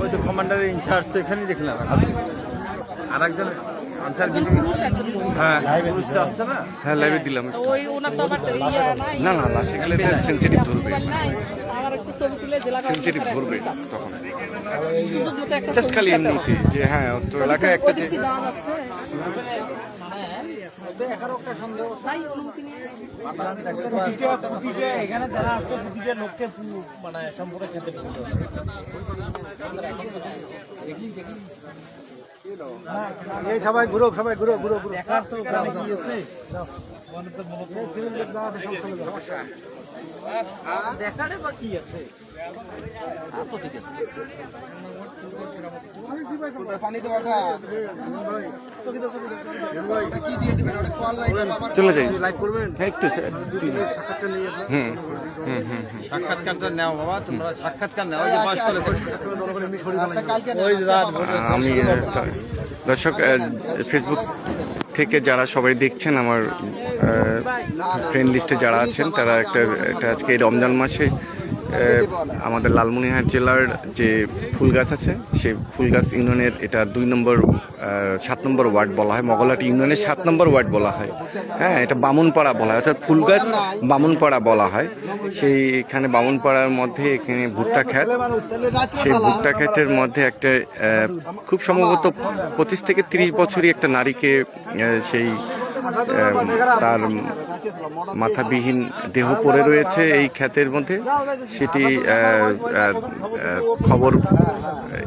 ওই তো কমান্ডারের ইনচার্জ তো এখানেই দেখলাম। আর একজন হ্যাঁ না? হ্যাঁ লাইভে দিলাম তো ওই ওনার তো আবার ইয়া না না সেন্সিটিভ ধরবে। সেন্সিটিভ ধরবে তখন। মতো একটা জাস্ট খালি এমনিতে যে হ্যাঁ এলাকায় একটা যে ওদিক কি যাওয়া যাচ্ছে? তাই অনুমতি নিয়ে এখানে যারা আসছে প্রতিটা লোককে মানে সম্পূর্ণ খেতে দিতে হবে। এই সবাই ঘুরো সবাই ঘুরো ঘুরো ঘুরো দেখার তো ওখানে কি আছে দেখারে বা কি আছে? চলে যাই। লাইক হ্যাঁ একটু হুম হুম হুম হুম। সাক্ষাৎকারটা নাও বাবা তোমরা সাক্ষাৎকার নাও যে বয়স্ক লোক ওই যে রাত আমি দর্শক ফেসবুক থেকে যারা সবাই দেখছেন আমার ফ্রেন্ড লিস্টে যারা আছেন তারা একটা একটা আজকে এই রমজান মাসে আমাদের লালমনিরহাট জেলার যে ফুল গাছ আছে, সেই ফুল গাছ ইউনিয়নের এটা দুই নম্বর সাত নম্বর ওয়ার্ড বলা হয়। মগলাটি ইউনিয়নের সাত নম্বর ওয়ার্ড বলা হয়। হ্যাঁ এটা বামুনপাড়া বলা হয়। অর্থাৎ ফুল গাছ বামুনপাড়া বলা হয়। সেই এখানে বামুনপাড়ার মধ্যে এখানে ভুট্টা খ্যাত সেই ভুট্টা ক্ষেতের মধ্যে একটা খুব সম্ভবত পঁচিশ থেকে তিরিশ বছরই একটা নারীকে সেই তার মাথাবিহীন দেহ পড়ে রয়েছে এই খ্যাতের মধ্যে। সেটি খবর,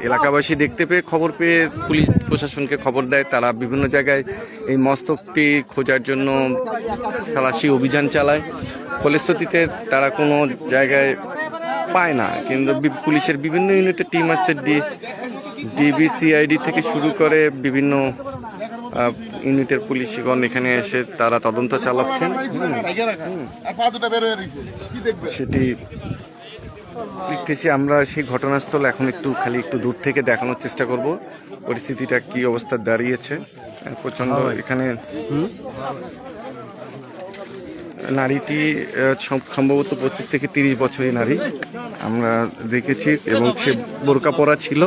এলাকাবাসী দেখতে পেয়ে খবর পেয়ে পুলিশ প্রশাসনকে খবর দেয়। তারা বিভিন্ন জায়গায় এই মস্তকটি খোঁজার জন্য তালাশি অভিযান চালায়। ফলশ্রুতিতে তারা কোনো জায়গায় পায় না। কিন্তু পুলিশের বিভিন্ন ইউনিটের টিম আছে। ডি, ডিবিসিআইডি থেকে শুরু করে বিভিন্ন ইউনিটের পুলিশগণ এখানে এসে তারা তদন্ত চালাচ্ছেন সেটি দেখতেছি আমরা সেই ঘটনাস্থল এখন একটু খালি একটু দূর থেকে দেখানোর চেষ্টা করব পরিস্থিতিটা কি অবস্থা দাঁড়িয়েছে আহ, প্রচণ্ড এখানে নারীটি সম্ভবত পঁচিশ থেকে তিরিশ বছরের নারী আমরা দেখেছি এবং সে বোরকা পরা ছিল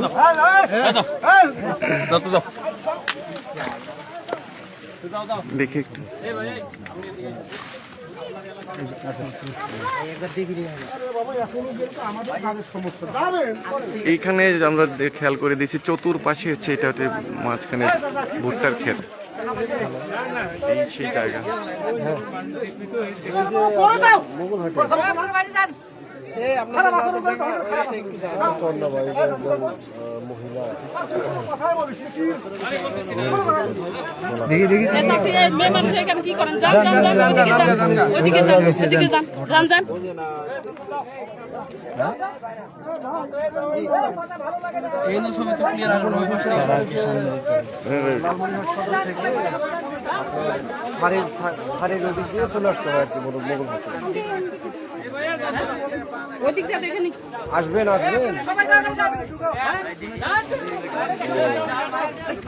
দেখি একটু। এইখানে আমরা খেয়াল করে দিয়েছি চতুর্পাশে হচ্ছে এটা হচ্ছে মাঝখানে ভুট্টার ক্ষেত। এই সেই জায়গা। ফাঁড়ির ফাঁড়ির ওদিক দিয়ে চলে আসতে হবে আর কি মোগল মোগল আসবেন আসবেন।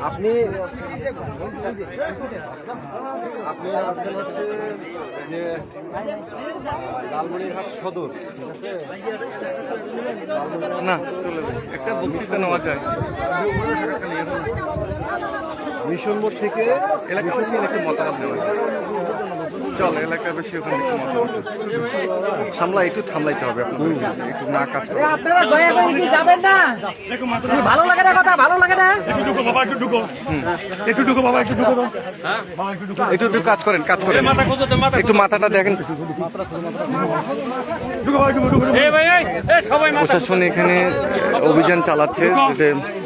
আপনি আপনি আসবেন হচ্ছে যে লালমনিরহাট সদর ঠিক আছে? না চলে যাবে একটা বক্তৃতা নেওয়া যায়। মিশন মোড় থেকে এলাকাবাসী একটু মতামত নেওয়া চল এলাকাবাসী ওখানে একটু মতামত সামলা একটু থামলাইতে হবে আপনাদের একটু না কাজ করে। আপনারা দয়া করে কি যাবেন না। ভালো লাগে না কথা ভালো লাগে না। একটু একটু কাজ করেন কাজ করেন। একটু মাথাটা দেখেন। প্রশাসন এখানে অভিযান চালাচ্ছে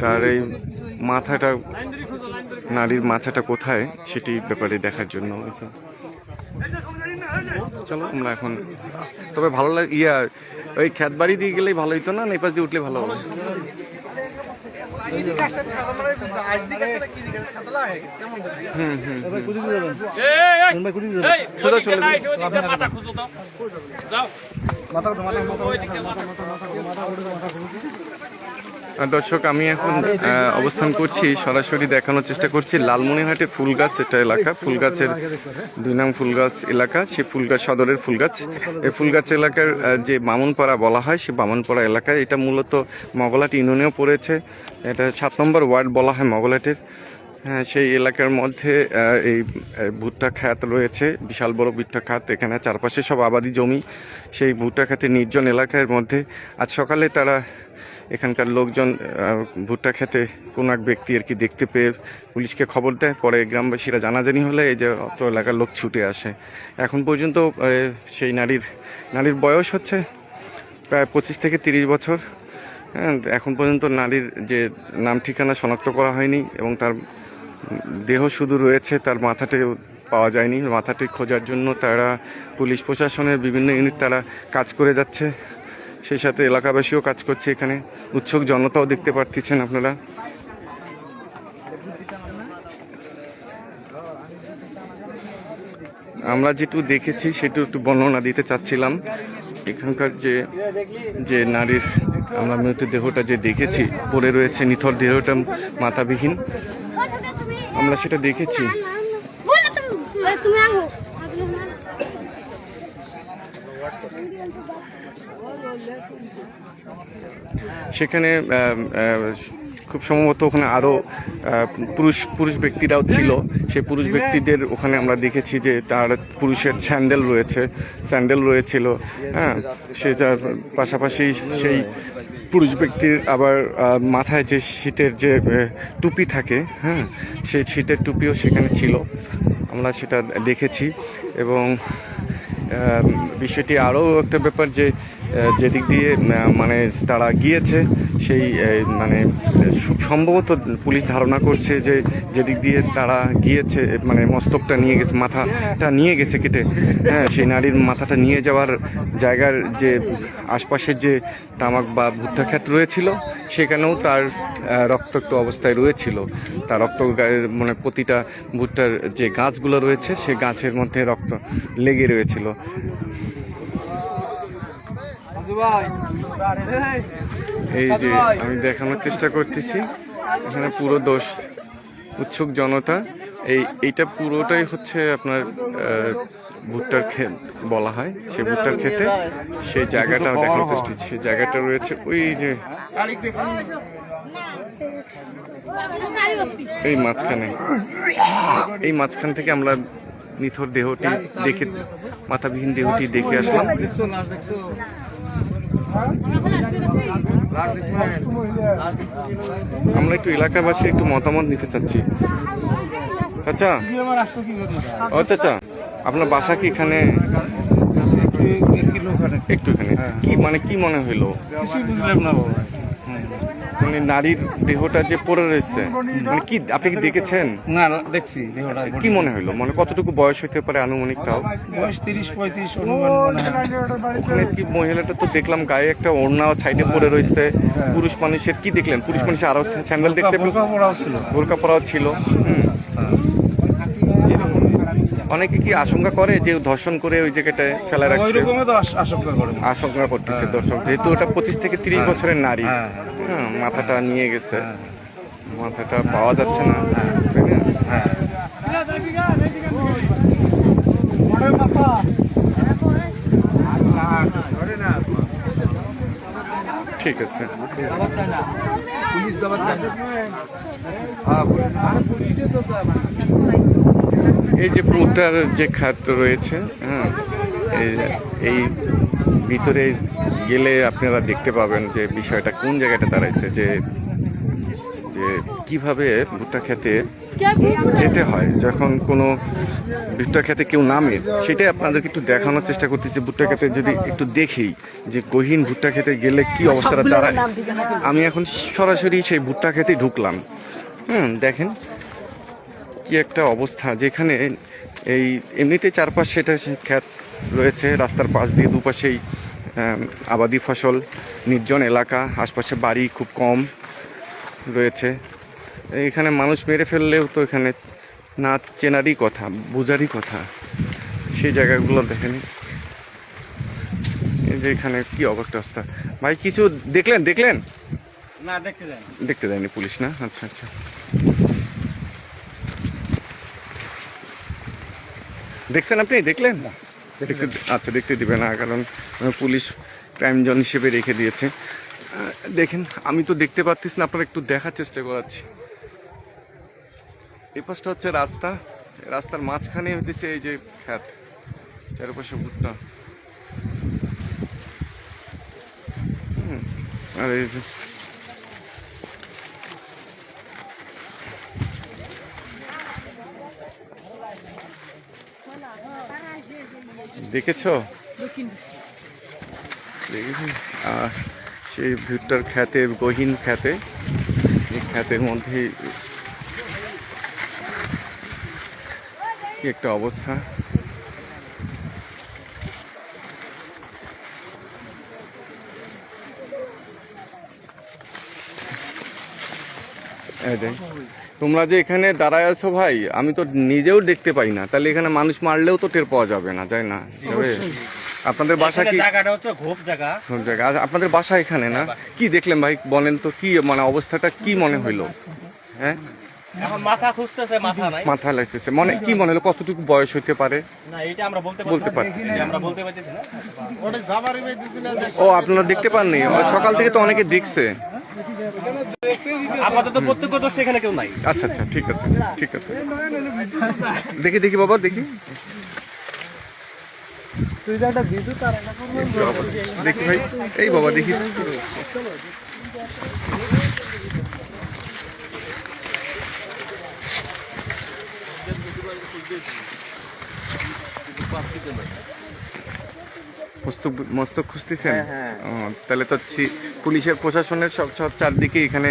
তার এই মাথাটা নারীর মাথাটা কোথায় সেটি ব্যাপারে দেখার জন্য চলো আমরা এখন তবে ভালো লাগে ইয়া ওই খেত বাড়ি দিয়ে গেলেই ভালো হতো না না এই পাশ দিয়ে উঠলে ভালো হবে। মাথা মাথা মাথা আর দর্শক, আমি এখন অবস্থান করছি, সরাসরি দেখানোর চেষ্টা করছি লালমনিরহাটের ফুলগাছ এটা এলাকা। ফুলগাছের দুই নং ফুলগাছ এলাকা সেই ফুলগাছ, সদরের ফুলগাছ। এই ফুলগাছ এলাকার যে বামনপাড়া বলা হয়, সে বামনপাড়া এলাকায় এটা মূলত মগলাট ইউনিয়নেও পড়েছে। এটা সাত নম্বর ওয়ার্ড বলা হয় মগলাটের। হ্যাঁ সেই এলাকার মধ্যে এই ভুট্টা খাত রয়েছে, বিশাল বড় ভুট্টা খাত এখানে চারপাশে সব আবাদি জমি। সেই ভুট্টা খাতে নির্জন এলাকার মধ্যে আজ সকালে তারা এখানকার লোকজন ভুট্টা খেতে কোনো এক ব্যক্তি আর কি দেখতে পেয়ে পুলিশকে খবর দেয়। পরে গ্রামবাসীরা জানাজানি হলে এই যে অত এলাকার লোক ছুটে আসে। এখন পর্যন্ত সেই নারীর নারীর বয়স হচ্ছে প্রায় পঁচিশ থেকে তিরিশ বছর। হ্যাঁ এখন পর্যন্ত নারীর যে নাম ঠিকানা শনাক্ত করা হয়নি এবং তার দেহ শুধু রয়েছে, তার মাথাটি পাওয়া যায়নি। মাথাটি খোঁজার জন্য তারা পুলিশ প্রশাসনের বিভিন্ন ইউনিট তারা কাজ করে যাচ্ছে। সেই সাথে এলাকাবাসীও কাজ করছে এখানে। উৎসুক জনতাও দেখতে পাচ্ছেন আপনারা। আমরা যেটু দেখেছি, সেটু একটু বর্ণনা দিতে চাচ্ছিলাম। এখানকার যে যে নারীর, আমরা মৃত দেহটা যে দেখেছি, পড়ে রয়েছে নিথর দেহটা মাথাবিহীন। আমরা সেটা দেখেছি। সেখানে খুব সম্ভবত ওখানে আরও পুরুষ পুরুষ ব্যক্তিরাও ছিল। সেই পুরুষ ব্যক্তিদের ওখানে আমরা দেখেছি যে তার পুরুষের স্যান্ডেল রয়েছে, স্যান্ডেল রয়েছিল হ্যাঁ? সেটার পাশাপাশি সেই পুরুষ ব্যক্তির আবার মাথায় যে শীতের যে টুপি থাকে হ্যাঁ? সেই শীতের টুপিও সেখানে ছিল। আমরা সেটা দেখেছি এবং বিষয়টি আরও একটা ব্যাপার যে যেদিক দিয়ে মানে তারা গিয়েছে, সেই মানে সম্ভবত পুলিশ ধারণা করছে যে যেদিক দিয়ে তারা গিয়েছে মানে মস্তকটা নিয়ে গেছে, মাথাটা নিয়ে গেছে কেটে হ্যাঁ সেই নারীর মাথাটা নিয়ে যাওয়ার জায়গার যে আশপাশের যে তামাক বা ভুট্টা ক্ষেত রয়েছিল, সেখানেও তার রক্তাক্ত অবস্থায় রয়েছিল। তার রক্ত মানে প্রতিটা ভুট্টার যে গাছগুলো রয়েছে, সে গাছের মধ্যে রক্ত লেগে রয়েছিল। এই যে আমি দেখানোর চেষ্টা করতেছি। এখানে পুরো দোষ উৎসুক জনতা। এই এইটা পুরোটাই হচ্ছে আপনার ভুট্টার ক্ষেত বলা হয়। সেই ভুট্টার খেতে সেই জায়গাটা দেখানোর চেষ্টা সেই জায়গাটা রয়েছে ওই যে এই মাঝখানে। এই মাঝখান থেকে আমরা নিথর দেহটি দেখে, মাথাবিহীন দেহটি দেখে আসলাম। আমরা একটু এলাকাবাসী একটু মতামত নিতে চাচ্ছি। আচ্ছা ও চাচা আপনার বাসা কি এখানে? একটু এখানে। কি মানে কি মনে হইল? বুঝলাম না বাবা। মানে নারীর দেহটা যে পড়ে রয়েছে মানে কি আপনি কি দেখেছেন? না দেখছি দেহটা কি মনে হলো? মানে কতটুকু বয়স হইতে পারে আনুমানিক তাও বয়স তিরিশ পঁয়ত্রিশ অনুমান ওখানে কি মহিলাটা তো দেখলাম গায়ে একটা ওড়না সাইডে পড়ে রয়েছে। পুরুষ মানুষের কি দেখলেন? পুরুষ মানুষের আরও স্যান্ডেল দেখতে বোরকা পড়াও ছিল। বোরকা পরাও ছিল। হুম। অনেকে কি আশঙ্কা করে যে ধর্ষণ করে ওই জায়গাটায় ফেলা ওই রাখছে? রকমই তো আশঙ্কা করে। আশঙ্কা করতেছে দর্শক যেহেতু ওটা পঁচিশ থেকে তিরিশ বছরের নারী হ্যাঁ, হ্যাঁ মাথাটা নিয়ে গেছে। মাথাটা পাওয়া যাচ্ছে না? হ্যাঁ। ঠিক আছে। এই যে পুটার যে খাত রয়েছে হ্যাঁ এই- এই ভিতরে গেলে আপনারা দেখতে পাবেন যে বিষয়টা কোন জায়গাটা দাঁড়াইছে যে যে কীভাবে ভুট্টা খেতে যেতে হয় যখন কোনো ভুট্টা খেতে কেউ নামে সেটাই আপনাদেরকে একটু দেখানোর চেষ্টা করতেছি। ভুট্টা খেতে যদি একটু দেখি যে গহীন ভুট্টা খেতে গেলে কি অবস্থাটা দাঁড়ায়। আমি এখন সরাসরি সেই ভুট্টা খেতে ঢুকলাম। হুম দেখেন কি একটা অবস্থা যেখানে এই এমনিতে চারপাশে এটা সে ক্ষেত রয়েছে রাস্তার পাশ দিয়ে দুপাশেই আবাদি ফসল নির্জন এলাকা আশপাশে বাড়ি খুব কম রয়েছে। এখানে মানুষ মেরে ফেললেও তো এখানে না চেনারই কথা বোঝারই কথা। সেই জায়গাগুলো দেখেন। এই যে এখানে কি অবস্থা ভাই কিছু দেখলেন? দেখলেন? না দেখতে দেয়নি পুলিশ না? আচ্ছা আচ্ছা। দেখছেন আপনি? দেখলেন? দেখতে আচ্ছা দেখতে দিবে না কারণ পুলিশ ক্রাইম জোন হিসেবে রেখে দিয়েছে। দেখেন আমি তো দেখতে পাচ্ছিস না আপনারা একটু দেখার চেষ্টা করাচ্ছি। এই পাশটা হচ্ছে রাস্তা। রাস্তার মাঝখানে হতেছে এই যে খ্যাত চারপাশে ভুট্টা। হুম, আর এই দেখেছ? দেখেছি। আর সেই ভুট্টার খ্যাতে, গহীন খ্যাতে, এই খ্যাতের মধ্যে কি একটা অবস্থা। দেখ। তোমরা যে এখানে দাঁড়ায় আছো ভাই আমি তো নিজেও দেখতে পাই না। তাহলে এখানে মানুষ মারলেও তো টের পাওয়া যাবে না তাই না? আপনাদের বাসা কি? জায়গাটা হচ্ছে ঘোপ জায়গা। কোন জায়গা? আপনাদের বাসা এখানে না? কি দেখলেন ভাই বলেন তো কি মানে অবস্থাটা কি মনে হইল? হ্যাঁ? এখন মাথা খুঁজতেছে মাথা নাই। মাথা লাগতেছে। মনে কি মনে হলো কতটুকু বয়স হইতে পারে? না এটা আমরা বলতে বলতে পারছি পারছি আমরা বলতে পারতেছি না। ও আপনারা দেখতে পাননি? ও, সকাল থেকে তো অনেকে দেখছে। আপাতত প্রত্যক্ষদর্শী এখানে কেউ নাই। আচ্ছা আচ্ছা ঠিক আছে ঠিক আছে। দেখি। দেখি বাবা, দেখি। দেখি ভাই, এই বাবা, দেখি। মস্তক মস্তক খুঁজতেছেন? তাহলে তো পুলিশের প্রশাসনের সব সব চারদিকে এখানে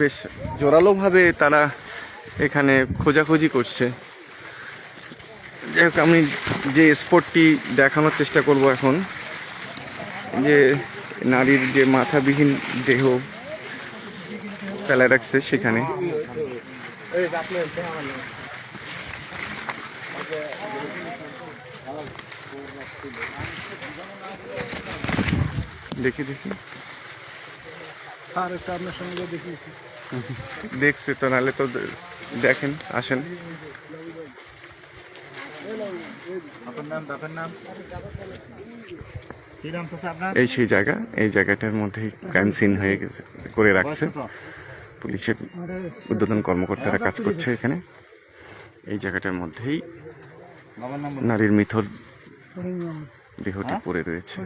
বেশ জোরালোভাবে তারা এখানে খোঁজাখুঁজি করছে। যাই হোক আমি যে স্পটটি দেখানোর চেষ্টা করব এখন যে নারীর যে মাথাবিহীন দেহ ফেলা রাখছে সেখানে। দেখি দেখি। স্যার একটা আপনার সঙ্গে দেখিয়েছি দেখছি তো নাহলে তো দেখেন আসেন। আপনার নাম নাম? এই সেই জায়গা এই জায়গাটার মধ্যেই ক্রাইম সিন হয়ে গেছে করে রাখছে। পুলিশের উদ্বোধন কর্মকর্তারা কাজ করছে এখানে। এই জায়গাটার মধ্যেই নারীর মিথর দেহটি পড়ে রয়েছে।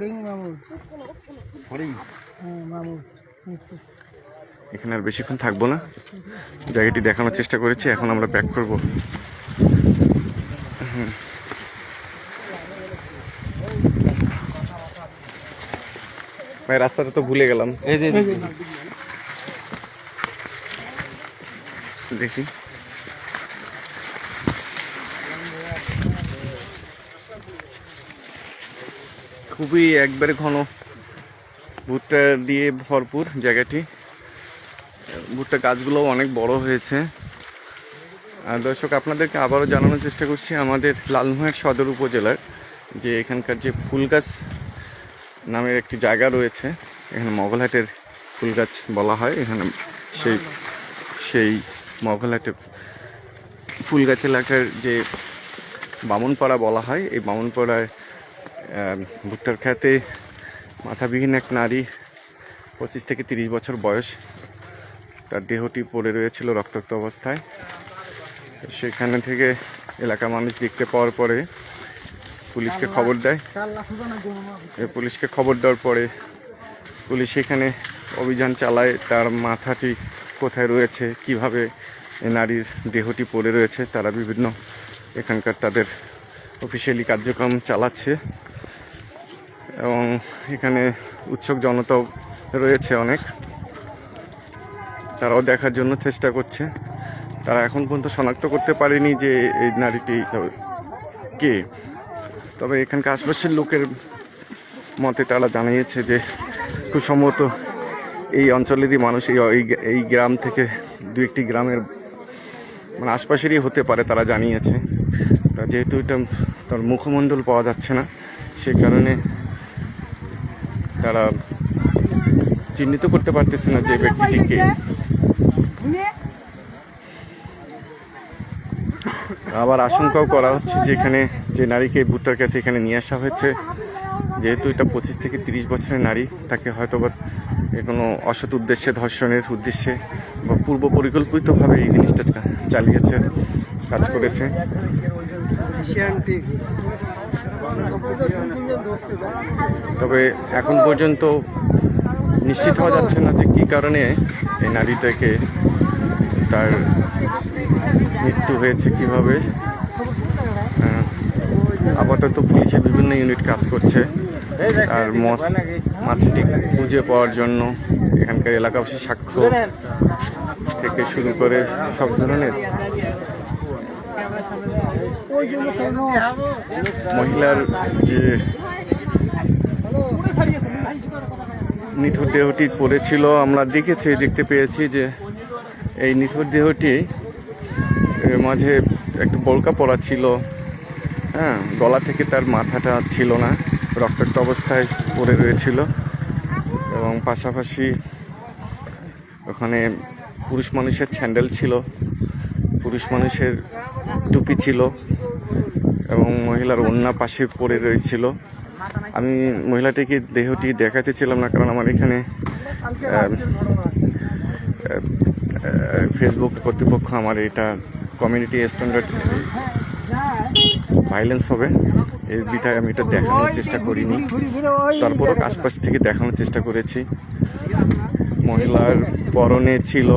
এখানে আর বেশিক্ষণ থাকব না। জায়গাটি দেখানোর চেষ্টা করেছি এখন আমরা ব্যাক করব। ভাই রাস্তাটা তো ভুলে গেলাম। এই যে। দেখি। খুবই একবারে ঘন ভুট্টা দিয়ে ভরপুর জায়গাটি। ভুট্টা গাছগুলোও অনেক বড় হয়েছে। আর দর্শক, আপনাদেরকে আবারও জানানোর চেষ্টা করছি আমাদের লালমোহের সদর উপজেলার যে এখানকার যে ফুল গাছ নামের একটি জায়গা রয়েছে, এখানে মগলহাটের ফুল গাছ বলা হয়। এখানে সেই সেই মগলহাটে ফুল গাছ এলাকার যে বামনপাড়া বলা হয়, এই বামুনপাড়ায় ভুট্টার খেতে মাথাবিহীন এক নারী, পঁচিশ থেকে তিরিশ বছর বয়স। তার দেহটি পড়ে রয়েছিল রক্তাক্ত অবস্থায়। সেখানে থেকে এলাকা মানুষ দেখতে পাওয়ার পরে পুলিশকে খবর দেয়। পুলিশকে খবর দেওয়ার পরে পুলিশ এখানে অভিযান চালায়, তার মাথাটি কোথায় রয়েছে, কীভাবে নারীর দেহটি পড়ে রয়েছে, তারা বিভিন্ন এখানকার তাদের অফিসিয়ালি কার্যক্রম চালাচ্ছে। এবং এখানে উৎসুক জনতাও রয়েছে অনেক। তারাও দেখার জন্য চেষ্টা করছে। তারা এখন পর্যন্ত শনাক্ত করতে পারেনি যে এই নারীটি কে। তবে এখানকার আশপাশের লোকের মতে তারা জানিয়েছে যে খুব সম্ভবত এই অঞ্চলেরই মানুষ এই এই- গ্রাম থেকে দু একটি গ্রামের মানে আশপাশেরই হতে পারে তারা জানিয়েছে। তা যেহেতু এটা তার মুখমণ্ডল পাওয়া যাচ্ছে না, সে কারণে তারা চিহ্নিত করতে পারতেছে না যে ব্যক্তিটিকে। আবার আশঙ্কাও করা হচ্ছে যে এখানে যে নারীকে ভুট্টার কাছে এখানে নিয়ে আসা হয়েছে। যেহেতু এটা পঁচিশ থেকে তিরিশ বছরের নারী, তাকে হয়তো বা কোনো অসৎ উদ্দেশ্যে, ধর্ষণের উদ্দেশ্যে বা পূর্ব পরিকল্পিতভাবে এই জিনিসটা চালিয়েছে, কাজ করেছে। তবে এখন পর্যন্ত নিশ্চিত হওয়া যাচ্ছে না যে কী কারণে এই নারীটাকে তার মৃত্যু হয়েছে কীভাবে। আপাতত পুলিশের বিভিন্ন ইউনিট কাজ করছে। আর মাথাটি খুঁজে পাওয়ার জন্য এখানকার এলাকাবাসী সাক্ষ্য থেকে শুরু করে সব ধরনের মহিলার যে নিথর দেহটি পড়েছিল, আমরা দেখেছি, দেখতে পেয়েছি যে এই নিথর দেহটি মাঝে একটা বলকা পড়া ছিল। হ্যাঁ গলা থেকে তার মাথাটা ছিল না, রক্তাক্ত অবস্থায় পড়ে রয়েছিল এবং পাশাপাশি ওখানে পুরুষ মানুষের স্যান্ডেল ছিল, পুরুষ মানুষের টুপি ছিল। এবং মহিলার অন্য পাশে পড়ে রয়েছিল। আমি মহিলাটিকে দেহটি দেখাতে ছিলাম না কারণ আমার এখানে ফেসবুক কর্তৃপক্ষ আমার এটা কমিউনিটি স্ট্যান্ডার্ড ভাইলেন্স হবে। এই বিটায় আমি এটা দেখানোর চেষ্টা করিনি। তারপরও আশপাশ থেকে দেখানোর চেষ্টা করেছি। মহিলার পরনে ছিল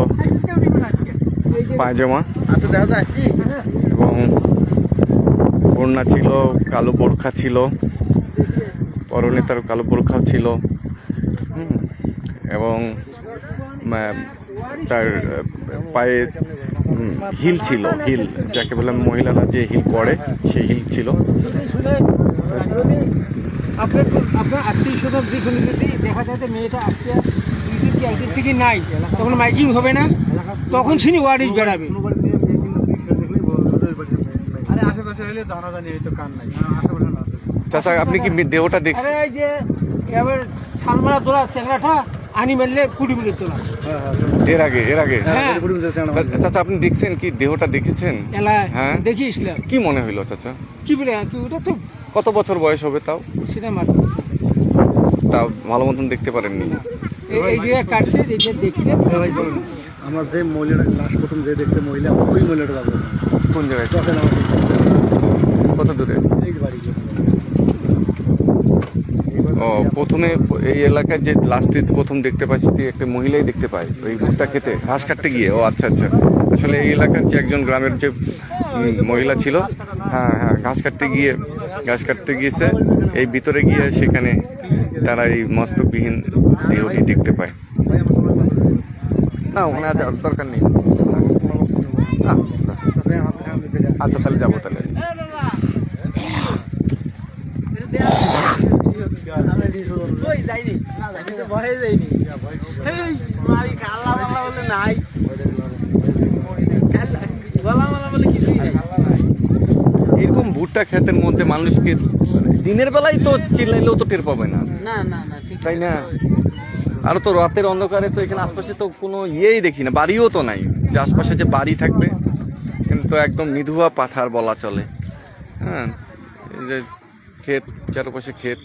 পায়জামা। এবং ওড়না ছিল, কালো বোরখা ছিল পরনে তার কালো বোরখাও ছিল এবং তার, পায়ে হিল ছিল, হিল, যাকে বললাম মহিলারা যে হিল পরে সেই হিল ছিল। আপনার আপনার দেখা যায় যে মেয়েটা কি নাই তখন মাইকিং হবে না তখন তিনি ওয়ারিশ বেড়াবে। হলে জানাজানি হয়তো কান নাই। আশেপাশে না চাচা আপনি কি দেহটা আরে দেখছেন এই যে এবার সালমারা তোলা চেংড়াটা আনি মারলে কুড়ি মিনিট তোলা। এর আগে এর আগে। হ্যাঁ চাচা আপনি দেখছেন কি দেহটা দেখেছেন? হ্যাঁ। দেখি ইসলাম কি মনে হইল চাচা? কি বলে ওটা তো কত বছর বয়স হবে তাও? সেটা মারতে তা ভালো মতন দেখতে পারেননি। এই এই যে কাটছে এটা দেখলে আমার যে মহিলাটা লাস্ট প্রথম যে দেখছে মহিলা ওই মহিলাটা যাব। কোন জায়গায়? কত দূরে? এই বাড়ি। ও প্রথমে এই এলাকায় যে লাস্টে প্রথম দেখতে পাচ্ছি যে একটা মহিলাই দেখতে পাই ওই ভুট্টা খেতে ঘাস কাটতে গিয়ে। ও আচ্ছা আচ্ছা। আসলে এই এলাকার যে একজন গ্রামের যে মহিলা ছিল হ্যাঁ হ্যাঁ ঘাস কাটতে গিয়ে ঘাস কাটতে গিয়েছে। এই ভিতরে গিয়ে সেখানে তারা এই মস্তকবিহীন দেহটি দেখতে পায়। না ওখানে আর দরকার নেই। না। আচ্ছা তাহলে যাব তাহলে। এরকম ভুট্টা ক্ষেতের মধ্যে মানুষকে মানে দিনের বেলায় তো চিল্লাইলেও তো টের পাবে না। না না না ঠিক তাই না? আর তো রাতের অন্ধকারে তো এখানে আশপাশে তো কোনো ইয়েই দেখি না বাড়িও তো নাই যে আশপাশে যে বাড়ি থাকবে কিন্তু একদম নিধুয়া পাথার বলা চলে হ্যাঁ এই যে ক্ষেত চারপাশে ক্ষেত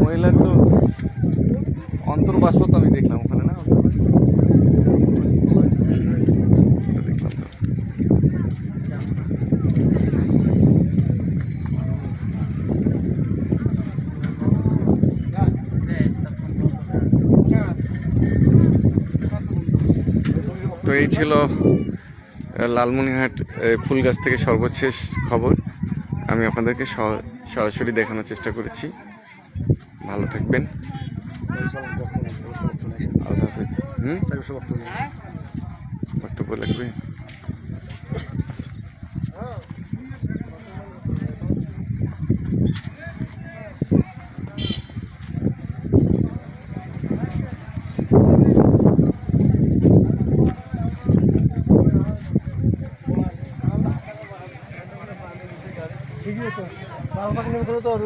মহিলার তো অন্তর্বাসও তো আমি দেখলাম ওখানে না এটা দেখলাম তো। তো এই ছিল লালমনিহাট ফুল গাছ ফুলগাছ থেকে সর্বশেষ খবর। আমি আপনাদেরকে সরাসরি দেখানোর চেষ্টা করেছি। ভালো থাকবেন। সব বক্তব্য লাগবে?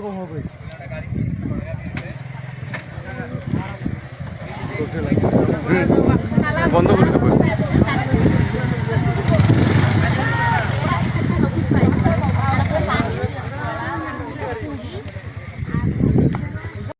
কিলোমিটার তো ওরকম হবে।